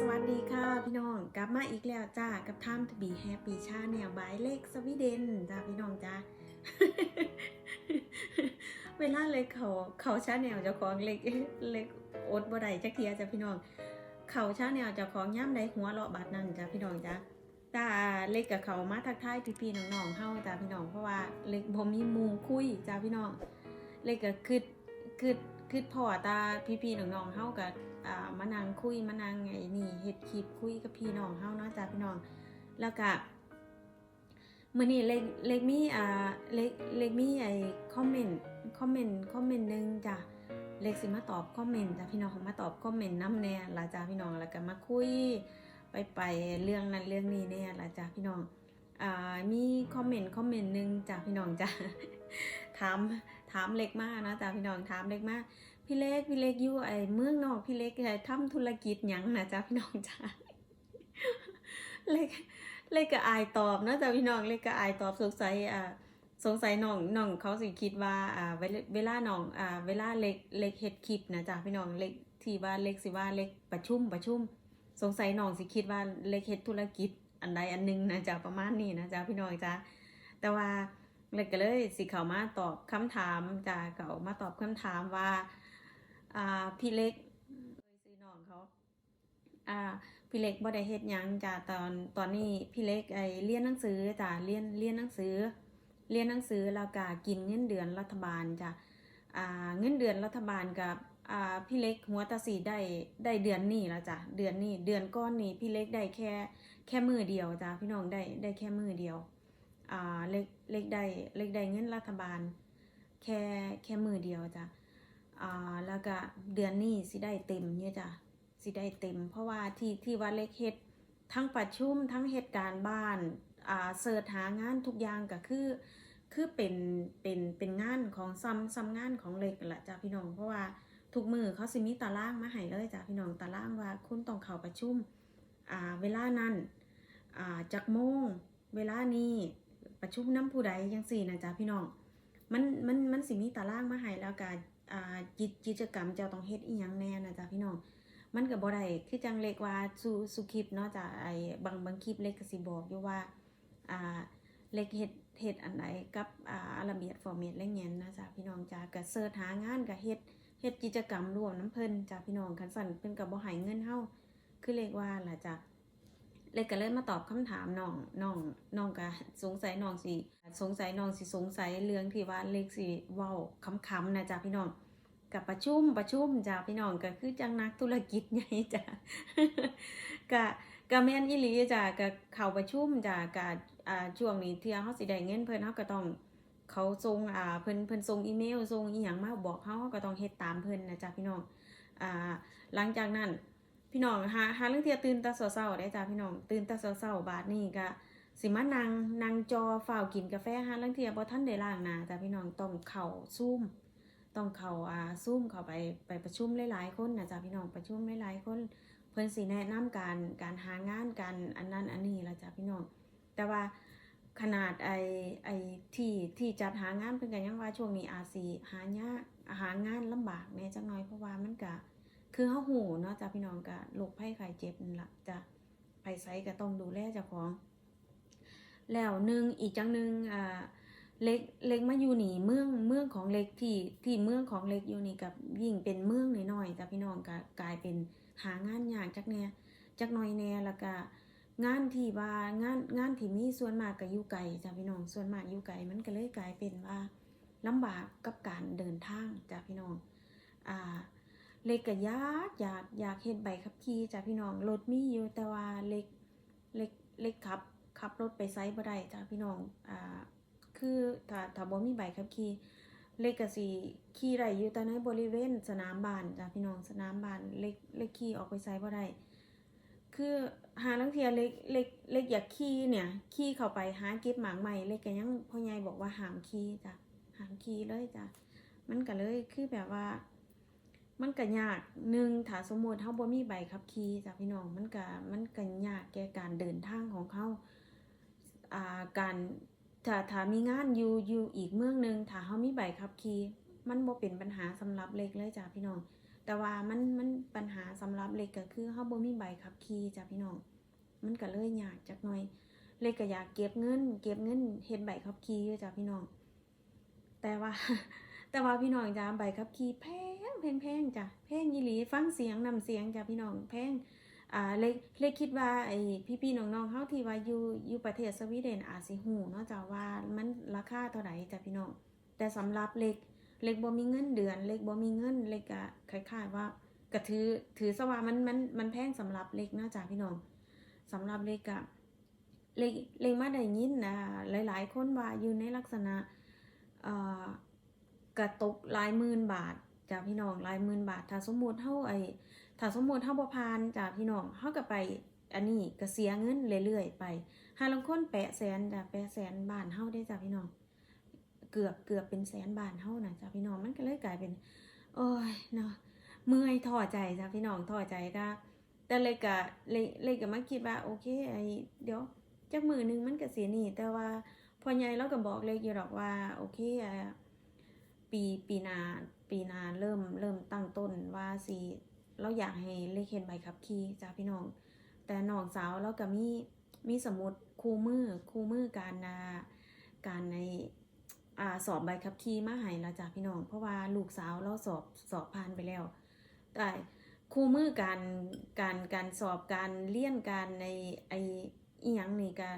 สวัสดีค่ะ พี่น้องกลับมาอีกแล้วจ้ากับท่ามทบีแฮปปี้ชาแนลบายเล็กสวีเดนจ้าพี่น้องจ้าเวลาเล็กเขาเขาชาแนลเจ้าของเล็กเล็กอดบ่ได้จักเทียจ้าพี่น้อง เขาชาแนลเจ้าของย่ำใดหัวเราะบาดนั่นจ้าพี่น้องจ้าตาเล็กกับเขามาทักทายพี่ๆน้องๆเฮาจ้าพี่น้องเพราะว่าเล็กบ่มีมูคุยจ้าพี่น้อง เล็กก็คิดคิดคิดพ่อตาพี่ๆน้องๆเฮากับ มานั่งคุยมานั่งไงนี่เฮ็ดคลิปคุยกับพี่น้องเฮาเนาะจ้าพี่น้อง แล้วก็มื้อนี้เล็กเล็กมีอ่าเล็กเล็กมีไอ้คอมเมนต์คอมเมนต์คอมเมนต์หนึงจ้ะเล็กสิมาตอบคอมเมนต์จ้ะพี่น้องมาตอบคอมเมนต์นํแน่ล่ะจ้าพี่น้องแล้วก็มาคุยไปไปเรื่องนั้นเรื่องนี้แน่ล่ะจ้าพี่น้องอ่ามีคอมเมนต์คอมเมนต์หนึงจ้ะพี่น้องจ้ะถามถามเล็กมากนะจ้ะพี่น้องถามเล็กมาก พี่เล็กพี่เล็กอยู่ไอ้เมืองนอกพี่เล็กไอ้ทำธุรกิจยังนะจ๊ะพี่น้องจ้ะเล็กเล็กก็อายตอบนะจ๊ะพี่น้องเล็กก็อายตอบสงสัยอ่าสงสัยน้องน้องเขาสิคิดว่าอ่าเวลาน้องอ่าเวลาเล็กเล็กเฮ็ดคลิปนะจ๊ะพี่น้องเล็กที่ว่าเล็กสิว่าเล็กประชุมประชุม สงสัยน้องสิคิดว่าเล็กเฮ็ดธุรกิจอันใดอันหนึงนะจ๊ะประมาณนี้นะจ๊ะพี่น้องจ้ะแต่ว่าเลยก็เลยสิเขามาตอบคำถามจาเขามาตอบคำถามว่า อ่าพี่เล็กเอ่ยซื้อน้องเขาอ่าพี่เล็กบ่ได้เฮ็ดหยังจ้ะตอนตอนนี้พี่เล็กไอเรียนหนังสือจ้ะเรียนเรียนหนังสือ เรียนหนังสือแล้วก็กินเงินเดือนรัฐบาลจ้ะอ่าเงินเดือนรัฐบาลกับอ่าพี่เล็กหัวตาสีได้ได้เดือนนี้แล้วจ้ะเดือนนี้เดือนก้อนนี้พี่เล็กได้แค่แค่มือเดียวจ้ะพี่น้องได้ได้แค่มือเดียวอ่าเล็กเล็กได้เล็กได้เงินรัฐบาล แค่แค่มือเดียวจ้ะ อ่าแล้วก็เดือนนี้สิได้เต็มเนี่ยจ้ะสิได้เต็ม เพราะว่าที่ที่ว่าเล็กเฮ็ดทั้งประชุมทั้งเหตุการณ์บ้านอ่าเสิร์ชหางานทุกอย่างก็คือคือเป็นเป็นเป็นงานของซ้ำซ้ำงานของเล็กแหละจ้ะพี่น้องเพราะว่าทุกมือเขาสิมีตารางมาให้เลยจ้ะพี่น้องตารางว่าคุณต้องเข้าประชุมอ่าเวลานั้นอ่าจักโมงเวลานี้ประชุมน้ำผู้ใดยังสี่นะจ๊ะพี่น้องมันมันมันสิมีตารางมาให้แล้วก็ อ่ากิจกิจกรรมเจ้าต้องเฮ็ดอีหยังแน่นะจ๊ะพี่น้องมันก็บ่ได้คือจังเล็กว่าสู่สู่คลิปเนาะจ้ะไอ้บางบางคลิปเล็กก็สิบอกอยู่ว่าอ่าเล็กเฮ็ดเฮ็ดอันไหนกับอ่าระเบียบฟอร์แมตอะเงี้ยนะจ๊ะพี่น้องจ้ะก็เสิร์ชหางานก็เฮ็ดเฮ็ดกิจกรรมร่วมน้ำเพิ่นจ้ะพี่น้องคันสั่นเพิ่นก็บ่ให้เงินเฮาคือเล็กว่าล่ะจ้ะ เลยก็เลยมาตอบคำถามน้องน้องน้องก็สงสัยน้องสิสงสัยน้องสิสงสัยเรื่องที่ว่าเล็กสิว้าคำๆนะจ๊ะพี่น้องกับประชุมประชุมจ้ะพี่น้องก็คือจังนักธุรกิจใหญ่จ้ะก็ก็แม่นอีหลีจ้ะก็เข้าประชุมจ้ะก็อ่าช่วงนี้เที่ยเฮาสิได้เงินเพิ่นเฮาก็ต้องเขาส่งอ่าเพิ่นเพิ่นส่งอีเมลส่งอีหยังมาบอกเฮาเฮาก็ต้องเฮ็ดตามเพิ่นนะจ๊ะพี่น้องอ่าหลังจากนั้น พี่น้องหาหาเรื่องเที่ยตื่นต่เช้าๆได้จ้าพี่น้องตื่นต่เช้าๆบาดนี้ก็สิมานั่งนั่งจอฝ้าวกินกาแฟหาเรื่องเที่ยบ่ทันได้ล้างนาจ้าพี่น้องต้องเข้าซูมต้องเข้าอ่าซูมเข้าไปไปประชุมหลายๆคนนะจ้าพี่น้องประชุมหลายๆคนเพิ่นสิแนะนำการการหางานการอันนั้นอันนี้ละจ้าพี่น้อง แต่ว่าขนาดไอไอที่ที่จัดหางานเพิ่นก็ยังว่าช่วงนี้อาจสิหายากหางานลำบากแน่จักหน่อยเพราะว่ามันก็ คือเฮาหูเนาะจ้ะพี่น้องก็โรคภัยไข้เจ็บนั่นละจ้ะไปไสก็ต้องดูแลเจ้าของ แล้วหนึ่งอีกจังหนึ่งอ่าเล็กเล็กมาอยู่หนีเมืองเมืองของเล็กที่ที่เมืองของเล็กอยู่นี่กับยิ่งเป็นเมืองน้อยๆจ้ะพี่น้องก็กลายเป็นหางานยากจักแน่จักหน่อยแน่แล้วก็งานที่ว่างานงานที่มีส่วนมากก็อยู่ไกลจ้ะพี่น้องส่วนมากอยู่ไกลมันก็เลยกลายเป็นว่าลำบากกับการเดินทางจ้ะพี่น้องอ่า เล็กก็อยากอยากอยากเฮ็ดใบขับขี่จ้ะพี่น้องรถมีอยู่แต่ว่าเล็กเล็กเล็กขับขับรถไปไซบ่ได้จ้ะพี่น้องอ่าคือถ้าถ้าบ่มีใบขับขี่เล็กก็สิขี่ได้อยู่แต่ในบริเวณสนามบ้านจ้ะพี่น้องสนามบ้านเล็กเล็กขี่ออกไปไซบ่ได้คือหาลังเทียเล็กเล็กเล็กอยากขี่เนี่ยขี่เข้าไปหาเก็บหมากใหม่เล็กก็ยังพ่อใหญ่บอกว่าห้ามขี่จ้ะห้ามขี่เลยจ้ะมันก็เลยคือแบบว่า มันก็ยากหนึ่งถ้าสมมติเฮาบ่มีใบขับขี่จ้ะพี่น้องมันก็มันก็ยากแก่การเดินทางของเขาอ่าการถ้าถ้ามีงานอยู่อยู่อีกเมืองหนึ่งถ้าเฮามีใบขับขี่มันบ่เป็นปัญหาสำหรับเล็กเลยจ้ะพี่น้อง แต่ว่ามันมันปัญหาสำหรับเล็กก็คือเฮาบ่มีใบขับขี่จ้ะพี่น้อง มันก็เลยยากจักหน่อย เล็กก็อยากเก็บเงิน เก็บเงินเฮ็ดใบขับขี่อยู่จ้ะพี่น้อง แต่ว่า แต่ว่าพี่น้องจ้าใบขับขี่แพงแพงแพงจ้ะแพงอีหลีฟังเสียงนำเสียงจ้ะพี่น้องแพงอ่าเล็กเล็กคิดว่าไอ้พี่ๆน้องๆเฮาที่ว่าอยู่อยู่ประเทศสวีเดนอาจสิฮู้เนาะจ้ะว่ามันราคาเท่าใดจ้ะพี่น้อง แต่สำหรับเล็กเล็กบ่มีเงินเดือนเล็กบ่มีเงินเล็กก็คล้ายๆว่าก็ถือถือซะว่ามันมันมันแพงสำหรับเล็กเนาะจ้ะพี่น้องสำหรับเล็กก็เล็กเล็กมาได้ยินนะหลาย ๆ คนว่าอยู่ในลักษณะอ่อ กระตกหลายหมื่นบาทจ้ะพี่น้องหลายหมื่นบาท ถ้าสมมุติเฮาไอ้ถ้าสมมุติเฮาบ่ผ่านจ้ะพี่น้องเฮาก็ไปอันนี้ก็เสียเงินเรื่อยๆไปหาลงคนแปะแสนจ้ะแปะแสนบานเฮาได้จ้ะพี่น้อง เกือบเกือบเป็นแสนบาทเท่านะจ้ะพี่น้องมันก็เลยกลายเป็น โอ้ยเนาะเมื่อยท้อใจจ้ะพี่น้องท้อใจก็แต่เลยกะเลยเลยก็มาคิดว่าโอเคไอเดี๋ยวจักมือหนึงมันก็เสียนี่ แต่ว่าพอใหญ่เราก็บอกเลยอยู่หรอกว่า โอเคอะ ปีปีนาปีนาเริ่มเริ่มตั้งต้นว่าสิเราอยากให้เลขเห็นใบขับขี่จ้ะพี่น้อง แต่น้องสาวเราก็มีมีสมุดคู่มือคู่มือการอ่าการในอ่าสอบใบขับขี่มาให้แล้วจ้ะพี่น้อง เพราะว่าลูกสาวเราสอบสอบผ่านไปแล้ว แต่คู่มือการการการสอบการเลี่ยนการในไออีหยังนี่ก็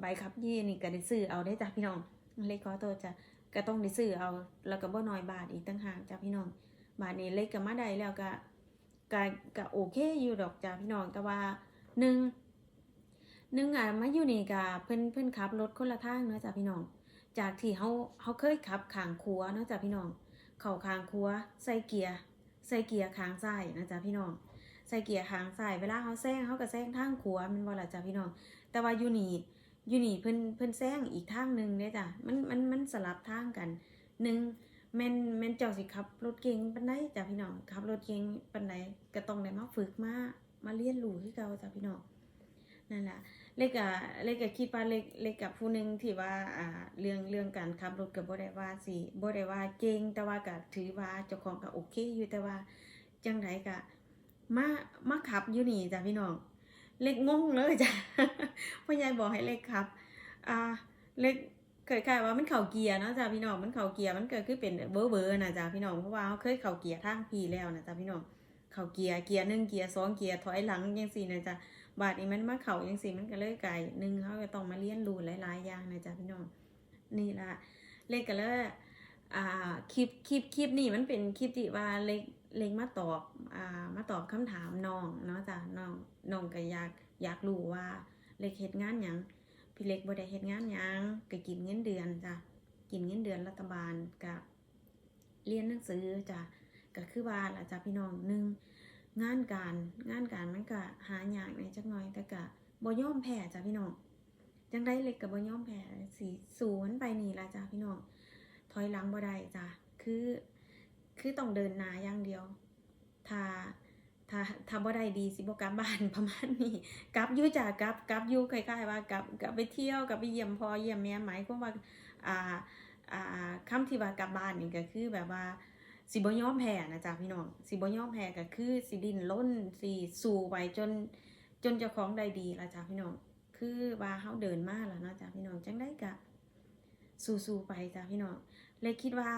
ใบขับขี่นี่ก็ได้ซื้อเอาได้จ้ะพี่น้อง เล็กขอโทษจ้ะ ก็ต้องได้ซื้อเอาแล้วก็บ่น้อยบาทอีกต่างหากจ้ะพี่น้อง บาทนี้เล็กก็มาได้แล้วก็ก็ก็โอเคอยู่ดอกจ้ะพี่น้องแต่ว่าหนึ่งหนึ่งอะมาอยู่นี่ก็เพิ่อนเพิ่อนขับรถคนละทางเนาะจ้ะพี่น้อง จากที่เขาเขาเคยขับขางคัวเนาะจ้ะพี่น้อง เข่าคางคัวใส่เกียร์ใส่เกียร์ค้างซ้ายนะจ๊ะพี่น้องใส่เกียร์ค้างซ้ายเวลาเขาแซงเขาก็แซงทางขวมันบ่ละจ้ะพี่น้อง แต่ว่าอยู่นี่ อยู่นี่เพิ่นเพิ่นแซงอีกทางหนึ่งเด้จ้ะมันมันมันสลับทางกันหนึ่งแม่นแม่นเจ้าสิขับ รถเก่งปานใดจ้ะพี่น้องขับ รถเก่งปานใดก็ต้องได้มาฝึกมามาเรียนรู้คือเก่าจ้ะพี่น้องนั่นแหละเล็กอะเล็กก็คิดว่าเล็กเล็กกับผู้หนึ่งที่ว่าอ่าเรื่องเรื่องการขับรถกับบ่ได้ว่าสิบ่ได้ว่าเก่งแต่ว่าก็ถือว่าเจ้าของก็โอเคอยู่แต่ว่าจังไดก็มามาขับอยู่นี่จ้ะพี่น้อง เล็กงงเลยจ้ะพ่อใหญ่บอกให้เล็กขับ อ่า เล็กเคยๆว่ามันเข่าเกียร์เนาะจ้ะพี่น้อง มันเข่าเกียร์ มันเก็คือเป็นเบอร์เบอร์นะจ้ะพี่น้อง เพราะว่าเขาเคยเข่าเกียร์ทางพีแล้วนะจ้ะพี่น้อง เข่าเกียร์ เกียร์หนึ่งเกียร์สองเกียร์ถอยหลังจังซี่นะจ้ะบาดนี้มันมาเข่าจังสิมันก็เลยไก่หนึ่งเขาก็ต้องมาเรียนรูหลายๆอย่างนะจ๊ะพี่น้อง นี่ละเล็กก็เลยอ่าคลิปคลิปคลิปนี่มันเป็นคลิปที่ว่าเล็ก เล็กมาตอบอ่ามาตอบคำถามน้องเนาะจ้ะน้องน้องก็อยากอยากรู้ว่าเล็กเฮ็ดงานหยังพี่เล็กบ่ได้เฮ็ดงานหยังก็กินเงินเดือนจ้ะกินเงินเดือนรัฐบาลกับเรียนหนังสือจ้ะก็คือว่าล่ะจ้ะพี่น้องหนึ่งงานการงานการมันก็หาอยากในจักหน่อยแต่ก็บ่ย่อมแพ้จ้ะพี่น้องจังได้เล็กกับบ่ย่อมแพ้สีศูนย์ไปนี่ละจ้ะพี่น้องถอยหลังบ่ได้จ้ะคือ คือต้องเดินนาอย่างเดียว ถ้าถ้าถ้าบ่ได้ดีสิบ่กลับบ้านประมาณนี้กลับอยู่จ้ะกลับกลับอยู่คล้ๆว่ากลับกลับไปเที่ยวกลับไปเยี่ยมพ่อเยี่ยมแม่หมายความว่าอ่าอ่าคำที่ว่ากลับบ้านนี่ก็คือแบบว่าสิบ่ยอมแพ้นะจ๊ะพี่น้องสิบ่ยอมแพ้ก็คือสิดินล้นสิสู้ไปจนจนเจ้าของได้ดีละจ้ะพี่น้องคือว่าเฮาเดินมาแล้วเนาะจ้ะพี่น้องจังได้ก็สู้ๆไปจ้ะพี่น้อง เล็กคิดว่า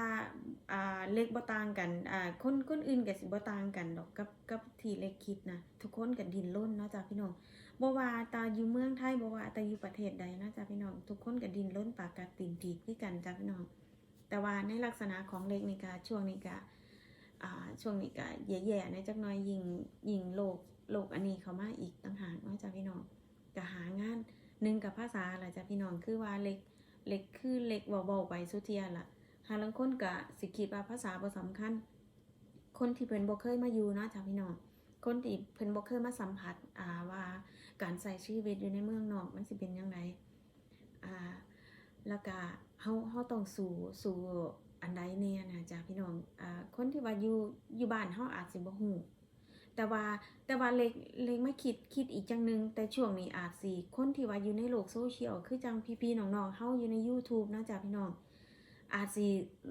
อ่าเล็กบ่ต่างกันอ่าคนคนอื่นก็สิบ่ต่างกันดอกกับกับที่เล็กคิดนะทุกคนก็ดิ้นรนเนาะจ้ะพี่น้องบ่ว่าตาอยู่เมืองไทยบ่ว่าตาอยู่ประเทศใดนะจ้ะพี่น้องทุกคนก็ดิ้นรนปากกัดตีนถีบคือกันจ้ะพี่น้องแต่ว่าในลักษณะของเล็กนี่ก็ช่วงนี้ก็อ่าช่วงนี้ก็แย่ๆในจักหน้อยยิงยิงโลกโลกอันนี้เขามาอีกต่างหากเนาะจ้ะพี่น้องก็หางานหนึ่งกับภาษาล่ะจ้ะพี่น้องคือว่าเล็กเล็กคือเล็กเว้าๆไปสุเทียล่ะ หาลังคนก็สิคิดว่าภาษาบ่สำคัญ คนที่เพิ่นบ่เคยมาอยู่นะจ้ะพี่น้องคนที่เพิ่นบ่เคยมาสัมผัสอ่าว่าการใช้ชีวิตอยู่ในเมืองนอกมันสิเป็นจังไดอ่าแล้วก็เฮาเฮาต้องสู่สู่อันใดแน่นะจ้ะพี่น้องอ่าคนที่ว่าอยู่อยู่บ้านเฮาอาจสิบ่ฮู้แต่ว่าแต่ว่าเล็กเล็กไม่คิดคิดอีกจังนึง แต่ช่วงนี้อาจสิคนที่ว่าอยู่ในโลกโซเชียลคือจังพี่ๆน้องๆเฮาอยู่ใน YouTube นะจ้ะพี่น้อง อาจสิ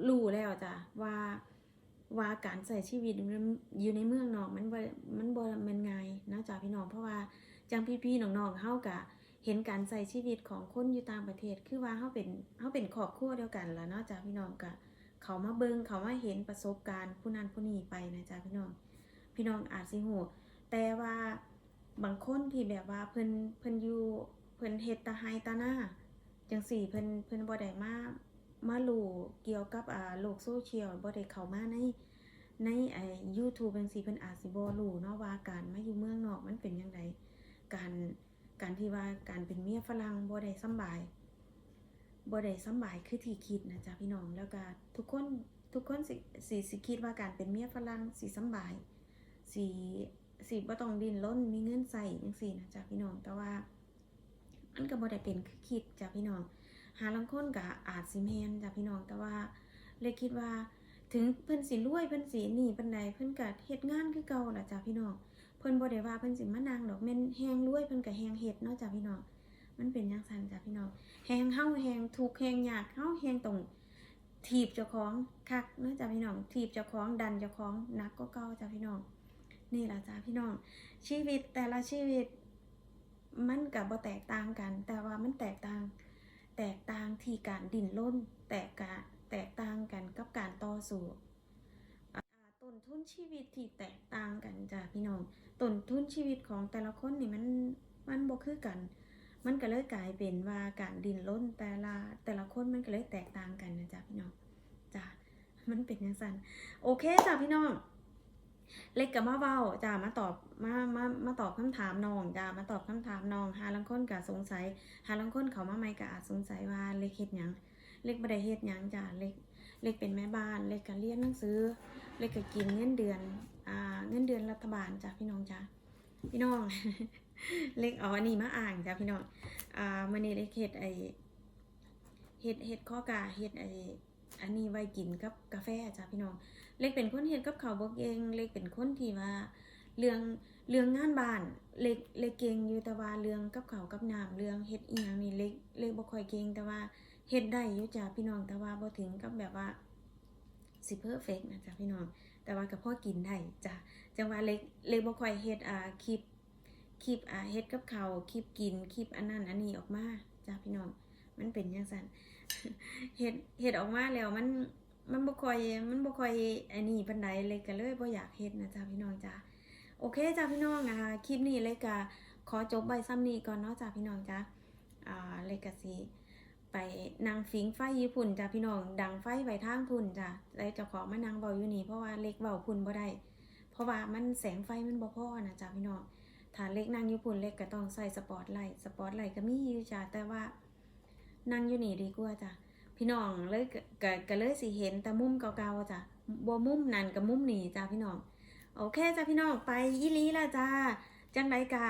รู้แล้วจ้ะว่าว่าการใส่ชีวิตอยู่ในเมืองนอกมันบ่มันบ่ม่นไงนะจ๊ะพี่น้องเพราะว่าจังพี่ๆน้องๆเฮาก็เห็นการใส่ชีวิตของคนอยู่ต่างประเทศ คือว่าเฮาเป็นเฮาเป็นครอบครัวเดียวกันล่ะเนาะจ๊ะพี่น้องก็เขามาเบิงเขามาเห็นประสบการณ์ผู้นั้นผู้นี้ไปนะจ๊ะพี่น้อง พี่น้องอาจสิฮู้แต่ว่าบางคนที่แบบว่าเพิ่นเพิ่นอยู่เพิ่นเฮ็ดตาไฮตาหน้าจังซี่เพิ่นเพิ่นบ่ได้มา มารู้เกี่ยวกับอ่าโลกโซเชียลบ่ได้เข้ามาในในไอ้ YouTube จังซี่เพิ่นอาจสิบ่รู้เนาะว่าการมาอยู่เมืองนอกมันเป็นจังไดการการที่ว่าการเป็นเมียฝรั่งบ่ได้สำบายบ่ได้สำบายคือที่คิดนะจ๊ะพี่น้องแล้วก็ทุกคนทุกคนสิสิสิคิดว่าการเป็นเมียฝรั่งสิสำบายสิสิบ่ต้องดิ้นรนมีเงินใช้จังซี่นะจ๊ะพี่น้องแต่ว่ามันก็บ่ได้เป็นคือคิดจ้ะพี่น้อง หาลางคนก็อาจสิแมนจ้ะพี่น้องแต่ว่าเลยคิดว่า ถึงเพิ่นสิรวยเพิ่นสิหนี่ปานใดเพิ่นก็เฮ็ดงานคือเก่าล่ะจ้ะพี่น้องเพิ่นบ่ได้ว่าเพิ่นสิมานั่งดอกแม่นแฮงรวยเพิ่นก็แฮงเฮ็ดเนาะจ้ะพี่น้องมันเป็นจังซั่นจ้ะพี่น้องแฮงเฮาแฮงทุกแฮงยากเฮาแฮงต้องถีบเจ้าของคักเนาะจ้ะพี่น้องถีบเจ้าของดันเจ้าของนักกว่าเก่าจ้ะพี่น้องนี่ล่ะจ้ะพี่น้องชีวิตแต่ละชีวิตมันก็บ่แตกต่างกัน แต่ว่ามันแตกต่าง แตกต่างที่การดิ้นรนแตกกะแตกต่างกันกับการต่อสู้ต้นทุนชีวิตที่แตกต่างกันจ้ะพี่น้องต้นทุนชีวิตของแต่ละคนนี่มันมันบ่คือกัน มันก็เลยกลายเป็นว่าการดิ้นรนแต่ละแต่ละคนมันก็เลยแตกต่างกันนะจ๊ะพี่น้องจ้ะมันเป็นอย่างนั้นโอเคจ้ะพี่น้อง เล็กกับมาเว้าจ้ามาตอบมามามาตอบคำถามน้องจ้ามาตอบคำถามน้องหาลังคนก็สงสัย หาลังคนเขามาใหม่ก็อาจสงสัยว่าเล็กเฮ็ดหยังเล็กบ่ได้เฮ็ดหยังจ้าเล็กเล็กเป็นแม่บ้าน เล็กก็เรียนหนังสือ เล็กก็กินเงินเดือนอ่าเงินเดือนรัฐบาลจ้าพี่น้องจ้าพี่น้อง เล็กอาอันนี้มาอ่านจ้าพี่น้องอ่ามื้อนี้เล็กเฮ็ดไอเฮ็ดเฮ็ดข้อกาเฮ็ดไออันนี้ไว้กินกับกาแฟจ้าพี่น้อง เล็กเป็นคนเฮ็ดกับเขาวบ่เก่งเล็กเป็นคนที่ว่า เรื่องเรื่องงานบ้านเล็กเล็กเก่งอยู่แต่ว่าเรื่องกับเขาวกับน้ำเรื่องเฮ็ดอีหยังนี่เล็กเล็กบ่ค่อยเก่งแต่ว่าเฮ็ดได้อยู่จ้ะพี่น้องแต่ว่าบ่ถึงกับแบบว่าสิเพอร์เฟกนะจ๊ะพี่น้อง แต่ว่าก็พอกินได้จ้ะจังว่าเล็กเล็กบ่ค่อยเฮ็ดอ่าคลิปคลิปอ่าเฮ็ดกับเขาวคลิปกินคลิปอันนั้นอันนี้ออกมาจ้ะพี่น้องมันเป็นจังซั่นเฮ็ดเฮ็ดออกมาแล้วมัน มันบ่ค่อยมันบ่ค่อยไอ้นี่ปานใดเลยก็เลยบ่อยากเฮ็ดนะจ๊ะพี่น้องจ้ะโอเคจ้ะพี่น้องอ่าคลิปนี้เลยก็ขอจบใบซ้ำนี้ก่อนเนาะจ้ะพี่น้องจ้ะอ่าเลยก็สิไปนั่งฟิงไฟญี่ปุ่นจ้ะพี่น้องดังไฟไว้ทางพุ่นจ้ะเลยเจ้าของมานั่งเว้าอยู่นี่เพราะว่าเล็กเว้าพุ่นบ่ได้ เพราะว่ามันแสงไฟมันบ่พอนะจ้ะพี่น้องถ้าเล็กนั่งอยู่พุ่นเล็กก็ต้องใส่สปอตไลท์สปอตไลท์ก็มีอยู่จ้ะแต่ว่านั่งอยู่นี่ดีกว่าจ้ะ พี่น้องเลยก็ก็ก็เลยสิเห็นแต่มุมเก่าๆจ้ะบ่มุมนั่นกับมุมนี้จ้ะพี่น้องโอเคจ้ะพี่น้องไปอีหลีละจ้าจังไดกะ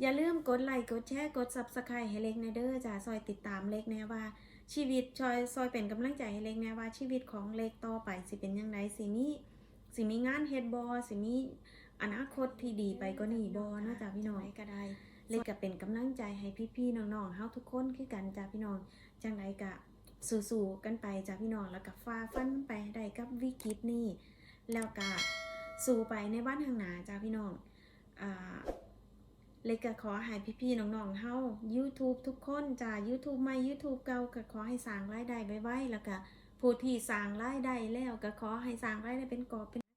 อย่าลืมกดไลค์กดแชร์กด Subscribe ให้เล็กแนะเด้อจ้าซอยติดตามเล็กแน่ว่าชีวิตซอยซอยเป็นกำลังใจให้เล็กแน่ว่าชีวิตของเล็กต่อไปสิเป็นยังไงสิมีสิมีงานเฮ็ดบ่สิมีอนาคตที่ดีไปก็นี่บ่เนาะจ้ะพี่น้องก็ได้ เล็กก็เป็นกำลังใจให้พี่ๆน้องๆเฮาทุกคนคือกันจ้ะพี่น้องจังไดกะ สู้ๆกันไปจ้ะพี่น้องแล้วก็ฟ้าฟันไปได้กับวิกฤตนี่แล้วก็สู้ไปในบ้านทางหนาจ้ะพี่น้องอ่าเลยก็ขอให้พี่ๆน้องๆเฮา YouTube ทุกคนจ้า YouTube ใหม่ YouTube เก่าก็ขอให้สร้างรายได้ไว้ๆแล้วก็ผู้ที่สร้างรายได้แล้วก็ขอให้สร้างรายได้เป็นกอบเป็น